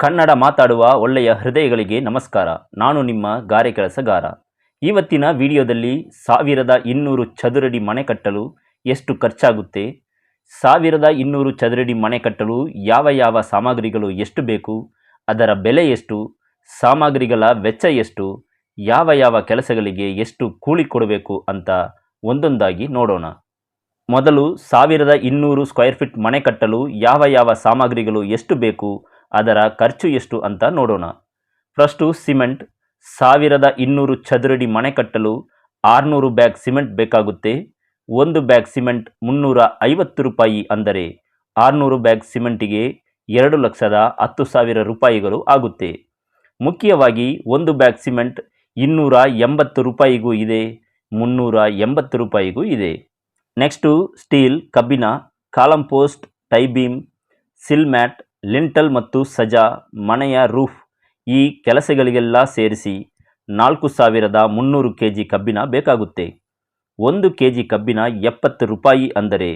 ಕನ್ನಡ ಮಾತಾಡುವ ಒಳ್ಳೆಯ ಹೃದಯಗಳಿಗೆ ನಮಸ್ಕಾರ. ನಾನು ನಿಮ್ಮ ಗಾರೆ ಕೆಲಸಗಾರ. ಇವತ್ತಿನ ವಿಡಿಯೋದಲ್ಲಿ ಸಾವಿರದ ಇನ್ನೂರು ಚದುರಡಿ ಮನೆ ಕಟ್ಟಲು ಎಷ್ಟು ಖರ್ಚಾಗುತ್ತೆ? ಸಾವಿರದ ಇನ್ನೂರು ಚದುರಡಿ ಮನೆ ಕಟ್ಟಲು ಯಾವ ಯಾವ ಸಾಮಗ್ರಿಗಳು ಎಷ್ಟು ಬೇಕು? ಅದರ ಬೆಲೆ ಎಷ್ಟು? ಸಾಮಗ್ರಿಗಳ ವೆಚ್ಚ ಎಷ್ಟು? ಯಾವ ಯಾವ ಕೆಲಸಗಳಿಗೆ ಎಷ್ಟು ಕೂಲಿ ಕೊಡಬೇಕು ಅಂತ ಒಂದೊಂದಾಗಿ ನೋಡೋಣ. ಮೊದಲು ಸಾವಿರದ ಇನ್ನೂರು ಸ್ಕ್ವೇರ್ ಫೀಟ್ ಮನೆ ಕಟ್ಟಲು ಯಾವ ಯಾವ ಸಾಮಗ್ರಿಗಳು ಎಷ್ಟು ಬೇಕು? ಅದರ ಖರ್ಚು ಎಷ್ಟು ಅಂತ ನೋಡೋಣ. ಫಸ್ಟು ಸಿಮೆಂಟ್, ಸಾವಿರದ ಇನ್ನೂರು ಚದುರಡಿ ಮನೆ ಕಟ್ಟಲು ಆರುನೂರು ಬ್ಯಾಗ್ ಸಿಮೆಂಟ್ ಬೇಕಾಗುತ್ತೆ. ಒಂದು ಬ್ಯಾಗ್ ಸಿಮೆಂಟ್ ಮುನ್ನೂರ ಐವತ್ತು ರೂಪಾಯಿ ಅಂದರೆ ಆರುನೂರು ಬ್ಯಾಗ್ ಸಿಮೆಂಟಿಗೆ ಎರಡು ಲಕ್ಷದ ಹತ್ತು ಸಾವಿರ ರೂಪಾಯಿಗಳು ಆಗುತ್ತೆ. ಮುಖ್ಯವಾಗಿ ಒಂದು ಬ್ಯಾಗ್ ಸಿಮೆಂಟ್ ಇನ್ನೂರ ಎಂಬತ್ತು ರೂಪಾಯಿಗೂ ಇದೆ, ಮುನ್ನೂರ ಎಂಬತ್ತು ರೂಪಾಯಿಗೂ ಇದೆ. ನೆಕ್ಸ್ಟು ಸ್ಟೀಲ್ ಕಬ್ಬಿಣ column post tie beam sill mat lintel ಮತ್ತು ಸಜಾ ಮನೆಯ ರೂಫ್ ಈ ಕೆಲಸಗಳಿಗೆಲ್ಲ ಸೇರಿಸಿ ನಾಲ್ಕು ಸಾವಿರದ ಮುನ್ನೂರು ಕೆ ಜಿ ಕಬ್ಬಿನ ಬೇಕಾಗುತ್ತೆ. ಒಂದು ಕೆ ಜಿ ಕಬ್ಬಿನ ಎಪ್ಪತ್ತು ರೂಪಾಯಿ ಅಂದರೆ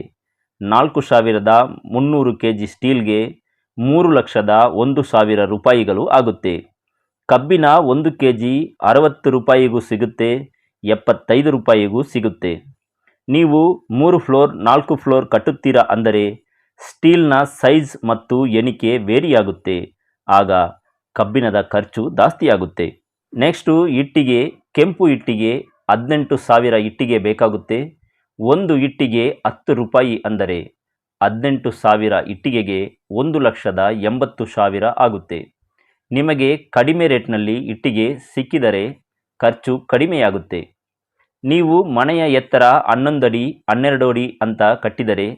ನಾಲ್ಕು ಸಾವಿರದ ಮುನ್ನೂರು ಕೆ ಜಿ ಸ್ಟೀಲ್ಗೆ ಮೂರು ಲಕ್ಷದ ಒಂದು ಸಾವಿರ ರೂಪಾಯಿಗಳು ಆಗುತ್ತೆ. ಕಬ್ಬಿನ ಒಂದು ಕೆ ಜಿ ಅರವತ್ತು ರೂಪಾಯಿಗೂ ಸಿಗುತ್ತೆ, ಎಪ್ಪತ್ತೈದು ರೂಪಾಯಿಗೂ ಸಿಗುತ್ತೆ. ನೀವು ಮೂರು ಫ್ಲೋರ್, ನಾಲ್ಕು ಫ್ಲೋರ್ ಕಟ್ಟುತ್ತೀರಾ ಅಂದರೆ ಸ್ಟೀಲ್ನ ಸೈಜ್ ಮತ್ತು ಎಣಿಕೆ ವೇರಿಯಾಗುತ್ತೆ. ಆಗ ಕಬ್ಬಿಣದ ಖರ್ಚು ಜಾಸ್ತಿಯಾಗುತ್ತೆ. ನೆಕ್ಸ್ಟು ಇಟ್ಟಿಗೆ, ಕೆಂಪು ಇಟ್ಟಿಗೆ ಹದಿನೆಂಟು ಸಾವಿರ ಇಟ್ಟಿಗೆ ಬೇಕಾಗುತ್ತೆ. ಒಂದು ಇಟ್ಟಿಗೆ ಹತ್ತು ರೂಪಾಯಿ ಅಂದರೆ ಹದಿನೆಂಟು ಸಾವಿರ ಇಟ್ಟಿಗೆಗೆ ಒಂದು ಲಕ್ಷದ ಎಂಬತ್ತು ಸಾವಿರ ಆಗುತ್ತೆ. ನಿಮಗೆ ಕಡಿಮೆ ರೇಟ್ನಲ್ಲಿ ಇಟ್ಟಿಗೆ ಸಿಕ್ಕಿದರೆ ಖರ್ಚು ಕಡಿಮೆಯಾಗುತ್ತೆ. ನೀವು ಮನೆಯ ಎತ್ತರ ಹನ್ನೊಂದು ಅಡಿ, ಹನ್ನೆರಡು ಅಡಿ ಅಂತ ಕಟ್ಟಿದರೆ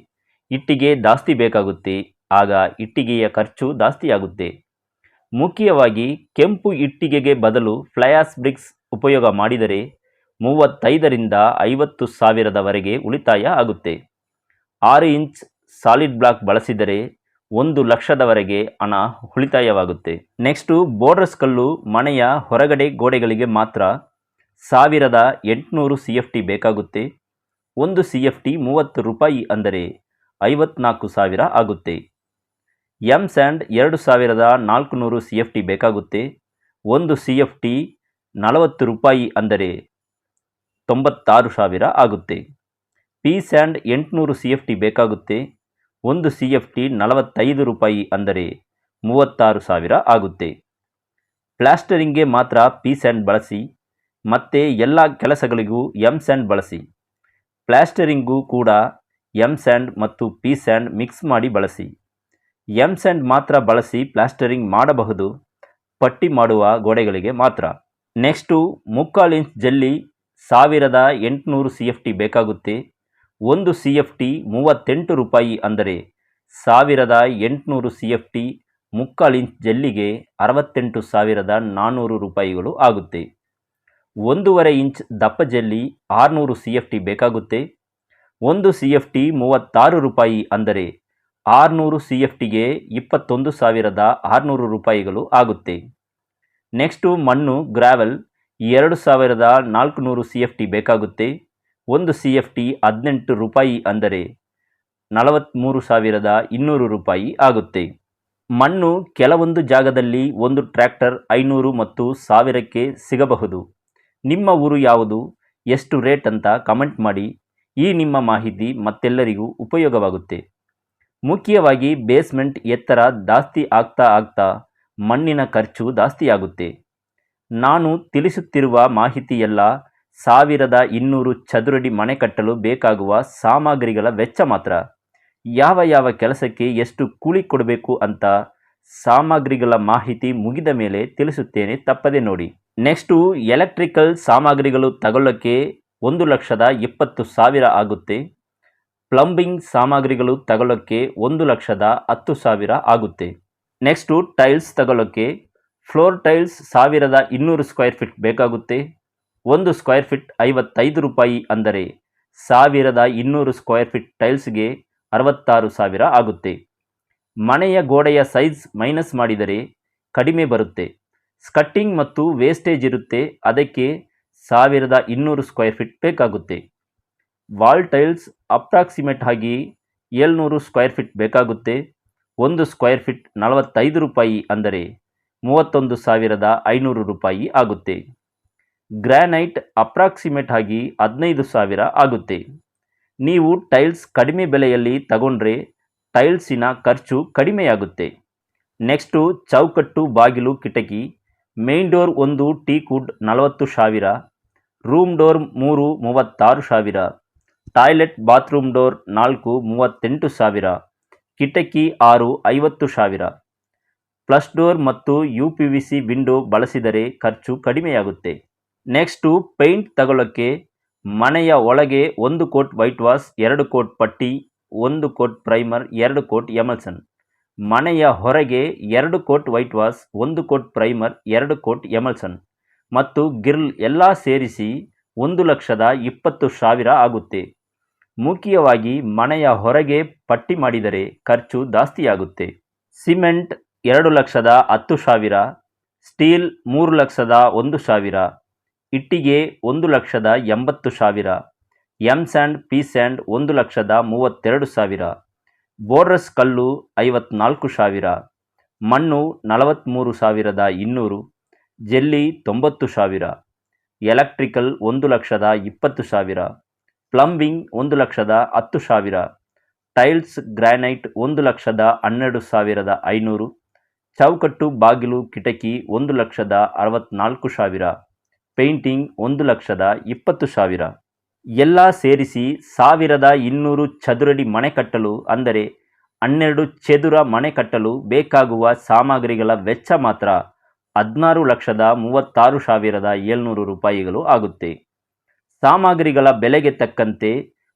ಇಟ್ಟಿಗೆ ಜಾಸ್ತಿ ಬೇಕಾಗುತ್ತೆ, ಆಗ ಇಟ್ಟಿಗೆಯ ಖರ್ಚು ಜಾಸ್ತಿಯಾಗುತ್ತೆ ಮುಖ್ಯವಾಗಿ ಕೆಂಪು ಇಟ್ಟಿಗೆಗೆ ಬದಲು ಫ್ಲಯಾಸ್ ಬ್ರಿಕ್ಸ್ ಉಪಯೋಗ ಮಾಡಿದರೆ ಮೂವತ್ತೈದರಿಂದ ಐವತ್ತು ಸಾವಿರದವರೆಗೆ ಉಳಿತಾಯ ಆಗುತ್ತೆ. ಆರು ಇಂಚ್ ಸಾಲಿಡ್ ಬ್ಲಾಕ್ ಬಳಸಿದರೆ ಒಂದು ಲಕ್ಷದವರೆಗೆ ಹಣ ಉಳಿತಾಯವಾಗುತ್ತೆ. ನೆಕ್ಸ್ಟು ಬೋರ್ಡರ್ಸ್ ಕಲ್ಲು ಮನೆಯ ಹೊರಗಡೆ ಗೋಡೆಗಳಿಗೆ ಮಾತ್ರ ಸಾವಿರದ ಎಂಟುನೂರು ಸಿ ಎಫ್ ಟಿ ಬೇಕಾಗುತ್ತೆ. ಒಂದು ಸಿ ಎಫ್ ಟಿ ಮೂವತ್ತು ರೂಪಾಯಿ ಅಂದರೆ ಐವತ್ನಾಲ್ಕು ಸಾವಿರ ಆಗುತ್ತೆ. ಎಂ ಸ್ಯಾಂಡ್ ಎರಡು ಸಾವಿರದ ನಾಲ್ಕುನೂರು ಸಿ ಎಫ್ ಟಿ ಬೇಕಾಗುತ್ತೆ. ಒಂದು ಸಿ ಎಫ್ ಟಿ ನಲವತ್ತು ರೂಪಾಯಿ ಅಂದರೆ ತೊಂಬತ್ತಾರು ಸಾವಿರ ಆಗುತ್ತೆ. ಪಿ ಸ್ಯಾಂಡ್ ಎಂಟುನೂರು ಸಿ ಎಫ್ ಟಿ ಬೇಕಾಗುತ್ತೆ. ಒಂದು ಸಿ ಎಫ್ ಟಿ ನಲವತ್ತೈದು ರೂಪಾಯಿ ಅಂದರೆ ಮೂವತ್ತಾರು ಸಾವಿರ ಆಗುತ್ತೆ. ಪ್ಲಾಸ್ಟರಿಂಗ್ಗೆ ಮಾತ್ರ ಪಿ ಸ್ಯಾಂಡ್ ಬಳಸಿ, ಮತ್ತು ಎಲ್ಲ ಕೆಲಸಗಳಿಗೂ ಎಂ ಸ್ಯಾಂಡ್ ಬಳಸಿ. ಪ್ಲಾಸ್ಟರಿಂಗೂ ಕೂಡ ಎಂ ಸ್ಯಾಂಡ್ ಮತ್ತು ಪಿ ಸ್ಯಾಂಡ್ ಮಿಕ್ಸ್ ಮಾಡಿ ಬಳಸಿ. ಎಂ ಸ್ಯಾಂಡ್ ಮಾತ್ರ ಬಳಸಿ ಪ್ಲಾಸ್ಟರಿಂಗ್ ಮಾಡಬಹುದು. ಪಟ್ಟಿ ಮಾಡುವ ಗೋಡೆಗಳಿಗೆ ಮಾತ್ರ. ನೆಕ್ಸ್ಟು ಮುಕ್ಕಾಲು ಇಂಚ್ ಜಲ್ಲಿ ಸಾವಿರದ ಎಂಟುನೂರು ಸಿ ಎಫ್ ಟಿ ಬೇಕಾಗುತ್ತೆ. ಒಂದು ಸಿ ಎಫ್ ಟಿ ಮೂವತ್ತೆಂಟು ರೂಪಾಯಿ ಅಂದರೆ ಸಾವಿರದ ಎಂಟುನೂರು ಸಿ ಎಫ್ ಟಿ ಮುಕ್ಕಾಲು ಇಂಚ್ ಜಲ್ಲಿಗೆ ಅರವತ್ತೆಂಟು ಸಾವಿರದ ನಾನ್ನೂರು ರೂಪಾಯಿಗಳು ಆಗುತ್ತೆ. ಒಂದೂವರೆ ಇಂಚ್ ದಪ್ಪ ಜಲ್ಲಿ ಆರುನೂರು ಸಿ ಎಫ್ ಟಿ ಬೇಕಾಗುತ್ತೆ. ಒಂದು ಸಿ ಎಫ್ ಟಿ ಮೂವತ್ತಾರು ರೂಪಾಯಿ ಅಂದರೆ ಆರುನೂರು ಸಿ ಎಫ್ ಟಿಗೆ ಇಪ್ಪತ್ತೊಂದು ಸಾವಿರದ ಆರುನೂರು ರೂಪಾಯಿಗಳು ಆಗುತ್ತೆ. ನೆಕ್ಸ್ಟು ಮಣ್ಣು, ಗ್ರಾವೆಲ್, ಎರಡು ಸಾವಿರದ ನಾಲ್ಕುನೂರು ಸಿ ಎಫ್ ಟಿ ಬೇಕಾಗುತ್ತೆ. ಒಂದು ಸಿ ಎಫ್ ಟಿ ಹದಿನೆಂಟು ರೂಪಾಯಿ ಅಂದರೆ ನಲವತ್ತ್ಮೂರು ಸಾವಿರದ ಇನ್ನೂರು ರೂಪಾಯಿ ಆಗುತ್ತೆ. ಮಣ್ಣು ಕೆಲವೊಂದು ಜಾಗದಲ್ಲಿ ಒಂದು ಟ್ರ್ಯಾಕ್ಟರ್ ಐನೂರು ಮತ್ತು ಸಾವಿರಕ್ಕೆ ಸಿಗಬಹುದು. ನಿಮ್ಮ ಊರು ಯಾವುದು? ಎಷ್ಟು ರೇಟ್ ಅಂತ ಕಮೆಂಟ್ ಮಾಡಿ. ಈ ನಿಮ್ಮ ಮಾಹಿತಿ ಮತ್ತೆಲ್ಲರಿಗೂ ಉಪಯೋಗವಾಗುತ್ತೆ. ಮುಖ್ಯವಾಗಿ ಬೇಸ್ಮೆಂಟ್ ಎತ್ತರ ಜಾಸ್ತಿ ಆಗ್ತಾ ಆಗ್ತಾ ಮಣ್ಣಿನ ಖರ್ಚು ಜಾಸ್ತಿಯಾಗುತ್ತೆ. ನಾನು ತಿಳಿಸುತ್ತಿರುವ ಮಾಹಿತಿಯೆಲ್ಲ ಸಾವಿರದ ಇನ್ನೂರು ಚದುರಡಿ ಮನೆ ಕಟ್ಟಲು ಬೇಕಾಗುವ ಸಾಮಗ್ರಿಗಳ ವೆಚ್ಚ ಮಾತ್ರ. ಯಾವ ಯಾವ ಕೆಲಸಕ್ಕೆ ಎಷ್ಟು ಕೂಲಿ ಕೊಡಬೇಕು ಅಂತ ಸಾಮಗ್ರಿಗಳ ಮಾಹಿತಿ ಮುಗಿದ ಮೇಲೆ ತಿಳಿಸುತ್ತೇನೆ ತಪ್ಪದೆ ನೋಡಿ. ನೆಕ್ಸ್ಟು ಎಲೆಕ್ಟ್ರಿಕಲ್ ಸಾಮಗ್ರಿಗಳು ತಗೊಳ್ಳೋಕ್ಕೆ ಒಂದು ಲಕ್ಷದ ಇಪ್ಪತ್ತು ಸಾವಿರ ಆಗುತ್ತೆ. ಪ್ಲಂಬಿಂಗ್ ಸಾಮಗ್ರಿಗಳು ತಗೊಳ್ಳೋಕ್ಕೆ ಒಂದು ಲಕ್ಷದ ಹತ್ತು ಸಾವಿರ ಆಗುತ್ತೆ. ನೆಕ್ಸ್ಟು ಟೈಲ್ಸ್ ತಗೊಳ್ಳೋಕ್ಕೆ ಫ್ಲೋರ್ ಟೈಲ್ಸ್ ಸಾವಿರದ ಇನ್ನೂರು ಸ್ಕ್ವೇರ್ ಫೀಟ್ ಬೇಕಾಗುತ್ತೆ. ಒಂದು ಸ್ಕ್ವೇರ್ ಫೀಟ್ ಐವತ್ತೈದು ರೂಪಾಯಿ ಅಂದರೆ ಸಾವಿರದ ಇನ್ನೂರು ಸ್ಕ್ವೇರ್ ಫೀಟ್ ಟೈಲ್ಸ್ಗೆ ಅರವತ್ತಾರು ಸಾವಿರ ಆಗುತ್ತೆ. ಮನೆಯ ಗೋಡೆಯ ಸೈಜ್ ಮೈನಸ್ ಮಾಡಿದರೆ ಕಡಿಮೆ ಬರುತ್ತೆ. ಸ್ಕಟ್ಟಿಂಗ್ ಮತ್ತು ವೇಸ್ಟೇಜ್ ಇರುತ್ತೆ. ಅದಕ್ಕೆ ಸಾವಿರದ ಇನ್ನೂರು ಸ್ಕ್ವೇರ್ ಫೀಟ್ ಬೇಕಾಗುತ್ತೆ. ವಾಲ್ ಟೈಲ್ಸ್ ಅಪ್ರಾಕ್ಸಿಮೇಟ್ ಆಗಿ ಏಳ್ನೂರು ಸ್ಕ್ವೇರ್ ಫೀಟ್ ಬೇಕಾಗುತ್ತೆ. ಒಂದು ಸ್ಕ್ವೇರ್ ಫೀಟ್ ನಲವತ್ತೈದು ರೂಪಾಯಿ ಅಂದರೆ ಮೂವತ್ತೊಂದು ಸಾವಿರದ ಐನೂರು ರೂಪಾಯಿ ಆಗುತ್ತೆ. ಗ್ರಾನೈಟ್ ಅಪ್ರಾಕ್ಸಿಮೇಟ್ ಆಗಿ ಹದಿನೈದು ಸಾವಿರ ಆಗುತ್ತೆ. ನೀವು ಟೈಲ್ಸ್ ಕಡಿಮೆ ಬೆಲೆಯಲ್ಲಿ ತಗೊಂಡ್ರೆ ಟೈಲ್ಸಿನ ಖರ್ಚು ಕಡಿಮೆಯಾಗುತ್ತೆ. ನೆಕ್ಸ್ಟು ಚೌಕಟ್ಟು ಬಾಗಿಲು ಕಿಟಕಿ ಮೇನ್ ಡೋರ್ ಒಂದು ಟೀಕುಡ್ ನಲವತ್ತು ಸಾವಿರ ರೂಮ್ ಡೋರ್ ಮೂರು ಮೂವತ್ತಾರು ಸಾವಿರ. ಟಾಯ್ಲೆಟ್ ಬಾತ್ರೂಮ್ ಡೋರ್ ನಾಲ್ಕು ಮೂವತ್ತೆಂಟು ಸಾವಿರ. ಕಿಟಕಿ ಆರು ಐವತ್ತು ಸಾವಿರ. ಪ್ಲಸ್ ಡೋರ್ ಮತ್ತು U P V C window ಬಳಸಿದರೆ ಖರ್ಚು ಕಡಿಮೆಯಾಗುತ್ತೆ. ನೆಕ್ಸ್ಟು ಪೇಂಟ್ ತಗೊಳ್ಳೋಕ್ಕೆ ಮನೆಯ ಒಳಗೆ ಒಂದು ಕೋಟ್ ವೈಟ್ ವಾಶ್, ಎರಡು ಕೋಟ್ ಪಟ್ಟಿ, ಒಂದು ಕೋಟ್ ಪ್ರೈಮರ್, ಎರಡು ಕೋಟ್ ಎಮಲ್ಸನ್. ಮನೆಯ ಹೊರಗೆ ಎರಡು ಕೋಟ್ ವೈಟ್ ವಾಶ್, ಒಂದು ಕೋಟ್ ಪ್ರೈಮರ್, ಎರಡು ಕೋಟ್ ಎಮಲ್ಸನ್. ಮತ್ತು ಗಿರ್ಲ್ ಎಲ್ಲ ಸೇರಿಸಿ ಒಂದು ಲಕ್ಷದ ಇಪ್ಪತ್ತು ಸಾವಿರ ಆಗುತ್ತೆ. ಮುಖ್ಯವಾಗಿ ಮನೆಯ ಹೊರಗೆ ಪಟ್ಟಿ ಮಾಡಿದರೆ ಖರ್ಚು ಜಾಸ್ತಿಯಾಗುತ್ತೆ. ಸಿಮೆಂಟ್ ಎರಡು ಲಕ್ಷದ ಹತ್ತು ಸಾವಿರ, ಸ್ಟೀಲ್ ಮೂರು ಲಕ್ಷದ ಒಂದು ಸಾವಿರ, ಇಟ್ಟಿಗೆ ಒಂದು ಲಕ್ಷದ ಎಂಬತ್ತು ಸಾವಿರ ಎಂ ಸ್ಯಾಂಡ್ ಪಿ ಸ್ಯಾಂಡ್ ಒಂದು ಲಕ್ಷದ ಮೂವತ್ತೆರಡು ಸಾವಿರ, ಬೋರ್ರಸ್ ಕಲ್ಲು ಐವತ್ನಾಲ್ಕು ಸಾವಿರ, ಮಣ್ಣು ನಲವತ್ತ್ಮೂರು ಸಾವಿರದ ಇನ್ನೂರು ಜೆಲ್ಲಿ ತೊಂಬತ್ತು ಸಾವಿರ, ಎಲೆಕ್ಟ್ರಿಕಲ್ ಒಂದು ಲಕ್ಷದ ಇಪ್ಪತ್ತು ಸಾವಿರ, ಪ್ಲಂಬಿಂಗ್ ಒಂದು ಲಕ್ಷದ ಹತ್ತು ಸಾವಿರ, ಟೈಲ್ಸ್ ಗ್ರಾನೈಟ್ ಒಂದು ಲಕ್ಷದ ಹನ್ನೆರಡು ಸಾವಿರದ ಐನೂರು, ಚೌಕಟ್ಟು ಬಾಗಿಲು ಕಿಟಕಿ ಒಂದು ಲಕ್ಷದ ಅರವತ್ನಾಲ್ಕು ಸಾವಿರ, ಪೇಂಟಿಂಗ್ ಒಂದು ಲಕ್ಷದ ಇಪ್ಪತ್ತು ಸಾವಿರ. ಎಲ್ಲ ಸೇರಿಸಿ ಸಾವಿರದ ಇನ್ನೂರು ಚದುರಡಿ ಮನೆ ಕಟ್ಟಲು ಅಂದರೆ ಹನ್ನೆರಡು ಚದುರ ಮನೆ ಕಟ್ಟಲು ಬೇಕಾಗುವ ಸಾಮಗ್ರಿಗಳ ವೆಚ್ಚ ಮಾತ್ರ. ಹದಿನಾರು ಲಕ್ಷದ ಮೂವತ್ತಾರು ಸಾವಿರದ ಏಳ್ನೂರು ರೂಪಾಯಿಗಳು ಆಗುತ್ತೆ. ಸಾಮಗ್ರಿಗಳ ಬೆಲೆಗೆ ತಕ್ಕಂತೆ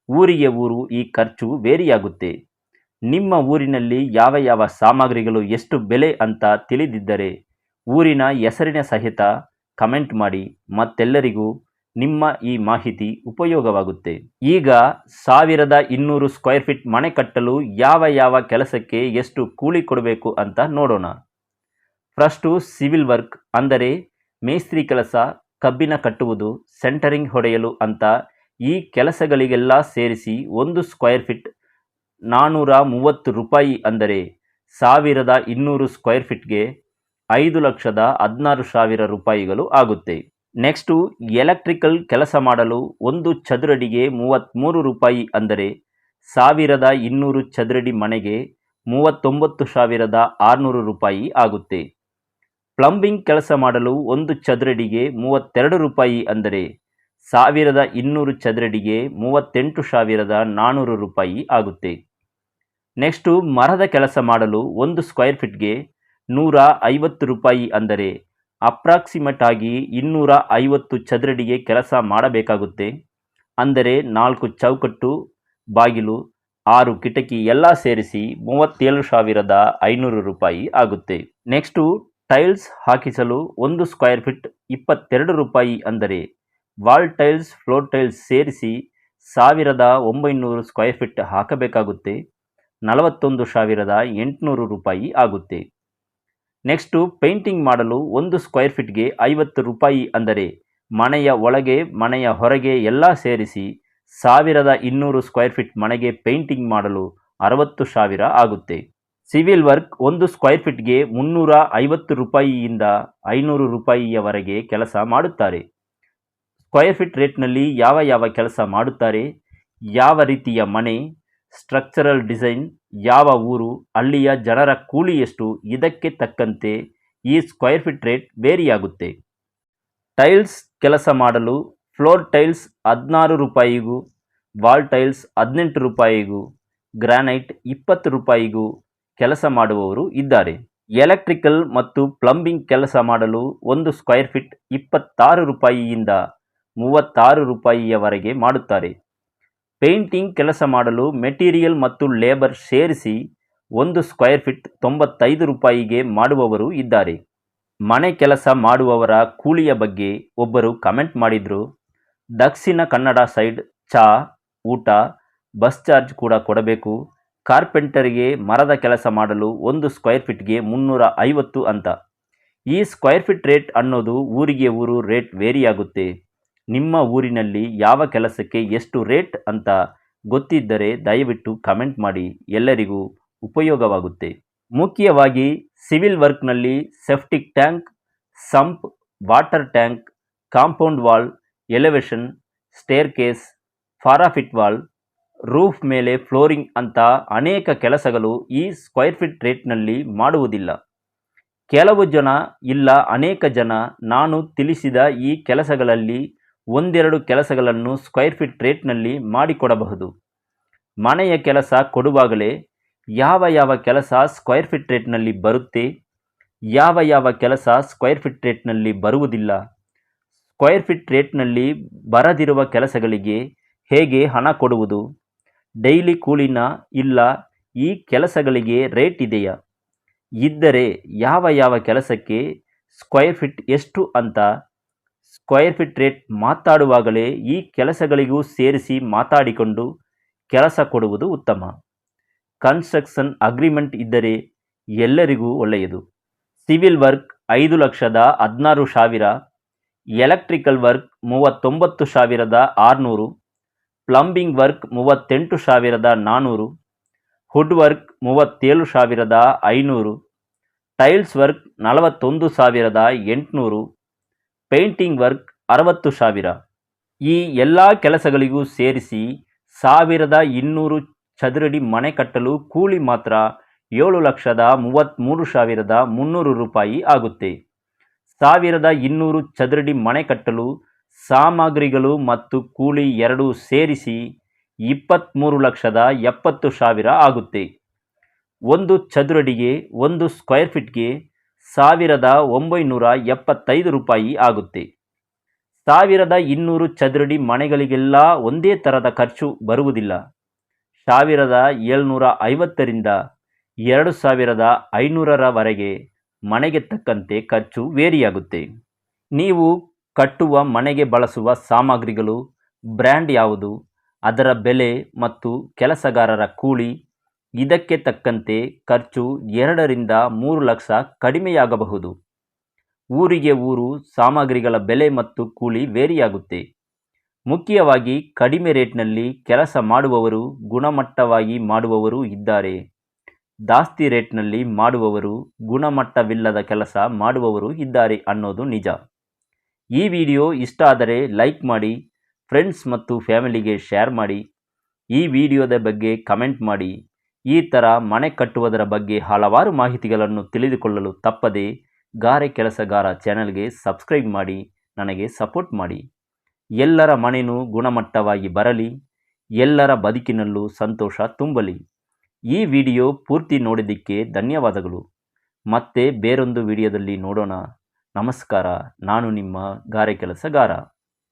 ಊರಿಗೆ ಊರು ಈ ಖರ್ಚು ವೇರಿಯಾಗುತ್ತೆ ನಿಮ್ಮ ಊರಿನಲ್ಲಿ ಯಾವ ಯಾವ ಸಾಮಗ್ರಿಗಳು ಎಷ್ಟು ಬೆಲೆ ಅಂತ ತಿಳಿದಿದ್ದರೆ ಊರಿನ ಹೆಸರಿನ ಸಹಿತ ಕಮೆಂಟ್ ಮಾಡಿ. ಮತ್ತೆಲ್ಲರಿಗೂ ನಿಮ್ಮ ಈ ಮಾಹಿತಿ ಉಪಯೋಗವಾಗುತ್ತೆ. ಈಗ ಸಾವಿರದ ಇನ್ನೂರು ಸ್ಕ್ವೇರ್ ಫೀಟ್ ಮನೆ ಕಟ್ಟಲು ಯಾವ ಯಾವ ಕೆಲಸಕ್ಕೆ ಎಷ್ಟು ಕೂಲಿ ಕೊಡಬೇಕು ಅಂತ ನೋಡೋಣ. ಫಸ್ಟು ಸಿವಿಲ್ ವರ್ಕ್, ಅಂದರೆ ಮೇಸ್ತ್ರಿ ಕೆಲಸ, ಕಬ್ಬಿನ ಕಟ್ಟುವುದು, ಸೆಂಟರಿಂಗ್ ಹೊಡೆಯಲು ಅಂತ ಈ ಕೆಲಸಗಳಿಗೆಲ್ಲ ಸೇರಿಸಿ ಒಂದು ಸ್ಕ್ವೇರ್ ಫೀಟ್ ನಾನ್ನೂರ ಮೂವತ್ತು ರೂಪಾಯಿ ಅಂದರೆ ಸಾವಿರದ ಇನ್ನೂರು ಸ್ಕ್ವೇರ್ ಫೀಟ್ಗೆ ಐದು ಲಕ್ಷದ ಹದಿನಾರು ಸಾವಿರ ರೂಪಾಯಿಗಳು ಆಗುತ್ತೆ. ನೆಕ್ಸ್ಟು, ಎಲೆಕ್ಟ್ರಿಕಲ್ ಕೆಲಸ ಮಾಡಲು ಒಂದು ಚದುರಡಿಗೆ ಮೂವತ್ತ್ಮೂರು ರೂಪಾಯಿ ಅಂದರೆ ಸಾವಿರದ ಇನ್ನೂರು ಚದುರಡಿ ಮನೆಗೆ ಮೂವತ್ತೊಂಬತ್ತು ಸಾವಿರದ ಆರುನೂರು ರೂಪಾಯಿ ಆಗುತ್ತೆ. ಪ್ಲಂಬಿಂಗ್ ಕೆಲಸ ಮಾಡಲು ಒಂದು ಚದರಡಿಗೆ ಮೂವತ್ತೆರಡು ರೂಪಾಯಿ ಅಂದರೆ ಸಾವಿರದ ಇನ್ನೂರು ಚದರಡಿಗೆ ಮೂವತ್ತೆಂಟು ಸಾವಿರದ ನಾನ್ನೂರು ರೂಪಾಯಿ ಆಗುತ್ತೆ. ನೆಕ್ಸ್ಟು ಮರದ ಕೆಲಸ ಮಾಡಲು ಒಂದು ಸ್ಕ್ವೇರ್ ಫೀಟ್ಗೆ ನೂರ ಐವತ್ತು ರೂಪಾಯಿ ಅಂದರೆ ಅಪ್ರಾಕ್ಸಿಮೇಟ್ ಆಗಿ ಇನ್ನೂರ ಐವತ್ತು ಚದರಡಿಗೆ ಕೆಲಸ ಮಾಡಬೇಕಾಗುತ್ತೆ. ಅಂದರೆ ನಾಲ್ಕು ಚೌಕಟ್ಟು, ಬಾಗಿಲು, ಆರು ಕಿಟಕಿ ಎಲ್ಲ ಸೇರಿಸಿ ಮೂವತ್ತೇಳು ಸಾವಿರದ ಐನೂರು ರೂಪಾಯಿ ಆಗುತ್ತೆ. ನೆಕ್ಸ್ಟು ಟೈಲ್ಸ್ ಹಾಕಿಸಲು ಒಂದು ಸ್ಕ್ವೇರ್ ಫೀಟ್ ಇಪ್ಪತ್ತೆರಡು ರೂಪಾಯಿ ಅಂದರೆ ವಾಲ್ ಟೈಲ್ಸ್, ಫ್ಲೋರ್ ಟೈಲ್ಸ್ ಸೇರಿಸಿ ಸಾವಿರದ ಒಂಬೈನೂರು ಸ್ಕ್ವೇರ್ ಫೀಟ್ ಹಾಕಬೇಕಾಗುತ್ತೆ. ನಲವತ್ತೊಂದು ಸಾವಿರದ ಎಂಟುನೂರು ರೂಪಾಯಿ ಆಗುತ್ತೆ. ನೆಕ್ಸ್ಟು ಪೇಂಟಿಂಗ್ ಮಾಡಲು ಒಂದು ಸ್ಕ್ವೇರ್ ಫೀಟ್ಗೆ ಐವತ್ತು ರೂಪಾಯಿ ಅಂದರೆ ಮನೆಯ ಒಳಗೆ, ಮನೆಯ ಹೊರಗೆ ಎಲ್ಲ ಸೇರಿಸಿ ಸಾವಿರದ ಇನ್ನೂರು ಸ್ಕ್ವೇರ್ ಫೀಟ್ ಮನೆಗೆ ಪೇಂಟಿಂಗ್ ಮಾಡಲು ಅರವತ್ತು ಸಾವಿರ ಆಗುತ್ತೆ. ಸಿವಿಲ್ ವರ್ಕ್ ಒಂದು ಸ್ಕ್ವೇರ್ ಫೀಟ್ಗೆ ಮುನ್ನೂರ ಐವತ್ತು ರೂಪಾಯಿಯಿಂದ ಐನೂರು ರೂಪಾಯಿಯವರೆಗೆ ಕೆಲಸ ಮಾಡುತ್ತಾರೆ. ಸ್ಕ್ವೇರ್ ಫೀಟ್ ರೇಟ್ನಲ್ಲಿ ಯಾವ ಯಾವ ಕೆಲಸ ಮಾಡುತ್ತಾರೆ? ಯಾವ ರೀತಿಯ ಮನೆ? Structural design? ಯಾವ ಊರು? ಅಲ್ಲಿಯ ಜನರ ಕೂಲಿ ಎಷ್ಟು? ಇದಕ್ಕೆ ತಕ್ಕಂತೆ ಈ ಸ್ಕ್ವೇರ್ ಫೀಟ್ ರೇಟ್ ಬೇರೆಯಾಗುತ್ತೆ. ಟೈಲ್ಸ್ ಕೆಲಸ ಮಾಡಲು ಫ್ಲೋರ್ ಟೈಲ್ಸ್ ಹದಿನಾರು ರೂಪಾಯಿಗೂ, ವಾಲ್ ಟೈಲ್ಸ್ ಹದಿನೆಂಟು ರೂಪಾಯಿಗೂ, ಗ್ರಾನೈಟ್ ಇಪ್ಪತ್ತು ರೂಪಾಯಿಗೂ ಕೆಲಸ ಮಾಡುವವರು ಇದ್ದಾರೆ. ಎಲೆಕ್ಟ್ರಿಕಲ್ ಮತ್ತು ಪ್ಲಂಬಿಂಗ್ ಕೆಲಸ ಮಾಡಲು ಒಂದು ಸ್ಕ್ವೇರ್ ಫೀಟ್ ಇಪ್ಪತ್ತಾರು ರೂಪಾಯಿಯಿಂದ ಮೂವತ್ತಾರು ರೂಪಾಯಿಯವರೆಗೆ ಮಾಡುತ್ತಾರೆ. ಪೇಂಟಿಂಗ್ ಕೆಲಸ ಮಾಡಲು ಮೆಟೀರಿಯಲ್ ಮತ್ತು ಲೇಬರ್ ಸೇರಿಸಿ ಒಂದು ಸ್ಕ್ವೇರ್ ಫೀಟ್ ತೊಂಬತ್ತೈದು ರೂಪಾಯಿಗೆ ಮಾಡುವವರು ಇದ್ದಾರೆ. ಮನೆ ಕೆಲಸ ಮಾಡುವವರ ಕೂಲಿಯ ಬಗ್ಗೆ ಒಬ್ಬರು ಕಮೆಂಟ್ ಮಾಡಿದರು. ದಕ್ಷಿಣ ಕನ್ನಡ ಸೈಡ್ ಚಾ, ಊಟ, ಬಸ್ ಚಾರ್ಜ್ ಕೂಡ ಕೊಡಬೇಕು. ಕಾರ್ಪೆಂಟರಿಗೆ ಮರದ ಕೆಲಸ ಮಾಡಲು ಒಂದು ಸ್ಕ್ವೇರ್ ಫೀಟ್ಗೆ ಮುನ್ನೂರ ಐವತ್ತು ಅಂತ. ಈ ಸ್ಕ್ವೇರ್ ಫೀಟ್ ರೇಟ್ ಅನ್ನೋದು ಊರಿಗೆ ಊರು ರೇಟ್ ವೇರಿಯಾಗುತ್ತೆ. ನಿಮ್ಮ ಊರಿನಲ್ಲಿ ಯಾವ ಕೆಲಸಕ್ಕೆ ಎಷ್ಟು ರೇಟ್ ಅಂತ ಗೊತ್ತಿದ್ದರೆ ದಯವಿಟ್ಟು ಕಮೆಂಟ್ ಮಾಡಿ, ಎಲ್ಲರಿಗೂ ಉಪಯೋಗವಾಗುತ್ತೆ. ಮುಖ್ಯವಾಗಿ civil ವರ್ಕ್ನಲ್ಲಿ septic tank, sump, water tank, compound wall, elevation staircase parapet wall roof ಮೇಲೆ ಫ್ಲೋರಿಂಗ್ ಅಂತ ಅನೇಕ ಕೆಲಸಗಳು ಈ ಸ್ಕ್ವೈರ್ ಫೀಟ್ ರೇಟ್ನಲ್ಲಿ ಮಾಡುವುದಿಲ್ಲ. ಕೆಲವು ಜನ ಇಲ್ಲ, ಅನೇಕ ಜನ ನಾನು ತಿಳಿಸಿದ ಈ ಕೆಲಸಗಳಲ್ಲಿ ಒಂದೆರಡು ಕೆಲಸಗಳನ್ನು ಸ್ಕ್ವೈರ್ ಫೀಟ್ ರೇಟ್ನಲ್ಲಿ ಮಾಡಿಕೊಡಬಹುದು. ಮನೆಯ ಕೆಲಸ ಕೊಡುವಾಗಲೇ ಯಾವ ಯಾವ ಕೆಲಸ ಸ್ಕ್ವೈರ್ ಫೀಟ್ ರೇಟ್ನಲ್ಲಿ ಬರುತ್ತೆ, ಯಾವ ಯಾವ ಕೆಲಸ ಸ್ಕ್ವೈರ್ ಫೀಟ್ ರೇಟ್ನಲ್ಲಿ ಬರುವುದಿಲ್ಲ, ಸ್ಕ್ವೇರ್ ಫೀಟ್ ರೇಟ್ನಲ್ಲಿ ಬರದಿರುವ ಕೆಲಸಗಳಿಗೆ ಹೇಗೆ ಹಣ ಕೊಡುವುದು ಡೈಲಿ ಕೂಲಿನ ಇಲ್ಲ, ಈ ಕೆಲಸಗಳಿಗೆ ರೇಟ್ ಇದೆಯಾ? ಇದ್ದರೆ ಯಾವ ಯಾವ ಕೆಲಸಕ್ಕೆ ಸ್ಕ್ವೇರ್ ಫೀಟ್ ಎಷ್ಟು ಅಂತ ಸ್ಕ್ವೇರ್ ಫಿಟ್ ರೇಟ್ ಮಾತಾಡುವಾಗಲೇ ಈ ಕೆಲಸಗಳಿಗೂ ಸೇರಿಸಿ ಮಾತಾಡಿಕೊಂಡು ಕೆಲಸ ಕೊಡುವುದು ಉತ್ತಮ. ಕನ್ಸ್ಟ್ರಕ್ಷನ್ ಅಗ್ರಿಮೆಂಟ್ ಇದ್ದರೆ ಎಲ್ಲರಿಗೂ ಒಳ್ಳೆಯದು. ಸಿವಿಲ್ ವರ್ಕ್ ಐದು ಲಕ್ಷದ ಹದಿನಾರು ಸಾವಿರ, ಎಲೆಕ್ಟ್ರಿಕಲ್ ವರ್ಕ್ ಮೂವತ್ತೊಂಬತ್ತು ಸಾವಿರದ ಆರುನೂರು ಪ್ಲಂಬಿಂಗ್ ವರ್ಕ್ ಮೂವತ್ತೆಂಟು ಸಾವಿರದ ನಾನ್ನೂರು ಹುಡ್ ವರ್ಕ್ ಮೂವತ್ತೇಳು ಸಾವಿರದ ಐನೂರು, ಟೈಲ್ಸ್ ವರ್ಕ್ ನಲವತ್ತೊಂದು ಸಾವಿರದ ಎಂಟುನೂರು, ಪೇಂಟಿಂಗ್ ವರ್ಕ್ ಅರವತ್ತು ಸಾವಿರ. ಈ ಎಲ್ಲ ಕೆಲಸಗಳಿಗೂ ಸೇರಿಸಿ ಸಾವಿರದ ಇನ್ನೂರು ಚದುರಡಿ ಮನೆ ಕಟ್ಟಲು ಕೂಲಿ ಮಾತ್ರ ಏಳು ಲಕ್ಷದ ಮೂವತ್ತ್ಮೂರು ಸಾವಿರದ ಮುನ್ನೂರು ರೂಪಾಯಿ ಆಗುತ್ತೆ. ಸಾವಿರದ ಇನ್ನೂರು ಚದುರಡಿ ಮನೆ ಕಟ್ಟಲು ಸಾಮಗ್ರಿಗಳು ಮತ್ತು ಕೂಲಿ ಎರಡೂ ಸೇರಿಸಿ ಇಪ್ಪತ್ತ್ಮೂರು ಲಕ್ಷದ ಎಪ್ಪತ್ತು ಸಾವಿರ ಆಗುತ್ತೆ. ಒಂದು ಚದುರಡಿಗೆ ಒಂದು ಸ್ಕ್ವೇರ್ ಫೀಟ್ಗೆ ಸಾವಿರದ ಒಂಬೈನೂರ ಎಪ್ಪತ್ತೈದು ರೂಪಾಯಿ ಆಗುತ್ತೆ. ಸಾವಿರದ ಇನ್ನೂರು ಚದುರಡಿ ಮನೆಗಳಿಗೆಲ್ಲ ಒಂದೇ ಥರದ ಖರ್ಚು ಬರುವುದಿಲ್ಲ. ಸಾವಿರದ ಏಳ್ನೂರ ಐವತ್ತರಿಂದ ಎರಡು ಸಾವಿರದ ಐನೂರರವರೆಗೆ ಮನೆಗೆ ತಕ್ಕಂತೆ ಖರ್ಚು ವೇರಿಯಾಗುತ್ತೆ. ನೀವು ಕಟ್ಟುವ ಮನೆಗೆ ಬಳಸುವ ಸಾಮಗ್ರಿಗಳು, ಬ್ರ್ಯಾಂಡ್ ಯಾವುದು, ಅದರ ಬೆಲೆ ಮತ್ತು ಕೆಲಸಗಾರರ ಕೂಲಿ, ಇದಕ್ಕೆ ತಕ್ಕಂತೆ ಖರ್ಚು ಎರಡರಿಂದ ಮೂರು ಲಕ್ಷ ಕಡಿಮೆಯಾಗಬಹುದು. ಊರಿಗೆ ಊರು ಸಾಮಗ್ರಿಗಳ ಬೆಲೆ ಮತ್ತು ಕೂಲಿ ವೇರಿಯಾಗುತ್ತೆ. ಮುಖ್ಯವಾಗಿ ಕಡಿಮೆ ರೇಟ್ನಲ್ಲಿ ಕೆಲಸ ಮಾಡುವವರು, ಗುಣಮಟ್ಟವಾಗಿ ಮಾಡುವವರು ಇದ್ದಾರೆ. ಜಾಸ್ತಿ ರೇಟ್ನಲ್ಲಿ ಮಾಡುವವರು, ಗುಣಮಟ್ಟವಿಲ್ಲದ ಕೆಲಸ ಮಾಡುವವರು ಇದ್ದಾರೆ ಅನ್ನೋದು ನಿಜ. ಈ ವಿಡಿಯೋ ಇಷ್ಟ ಆದರೆ ಲೈಕ್ ಮಾಡಿ, ಫ್ರೆಂಡ್ಸ್ ಮತ್ತು ಫ್ಯಾಮಿಲಿಗೆ ಶೇರ್ ಮಾಡಿ. ಈ ವಿಡಿಯೋದ ಬಗ್ಗೆ ಕಮೆಂಟ್ ಮಾಡಿ. ಈ ಥರ ಮನೆ ಕಟ್ಟುವುದರ ಬಗ್ಗೆ ಹಲವಾರು ಮಾಹಿತಿಗಳನ್ನು ತಿಳಿದುಕೊಳ್ಳಲು ತಪ್ಪದೆ ಗಾರೆ ಕೆಲಸಗಾರ ಚಾನೆಲ್ಗೆ ಸಬ್ಸ್ಕ್ರೈಬ್ ಮಾಡಿ, ನನಗೆ ಸಪೋರ್ಟ್ ಮಾಡಿ. ಎಲ್ಲರ ಮನೆಯೂ ಗುಣಮಟ್ಟವಾಗಿ ಬರಲಿ, ಎಲ್ಲರ ಬದುಕಿನಲ್ಲೂ ಸಂತೋಷ ತುಂಬಲಿ. ಈ ವಿಡಿಯೋ ಪೂರ್ತಿ ನೋಡಿದ್ದಕ್ಕೆ ಧನ್ಯವಾದಗಳು. ಮತ್ತೆ ಬೇರೊಂದು ವಿಡಿಯೋದಲ್ಲಿ ನೋಡೋಣ. ನಮಸ್ಕಾರ ನಾನು ನಿಮ್ಮ ಗಾರೆ ಕೆಲಸಗಾರ.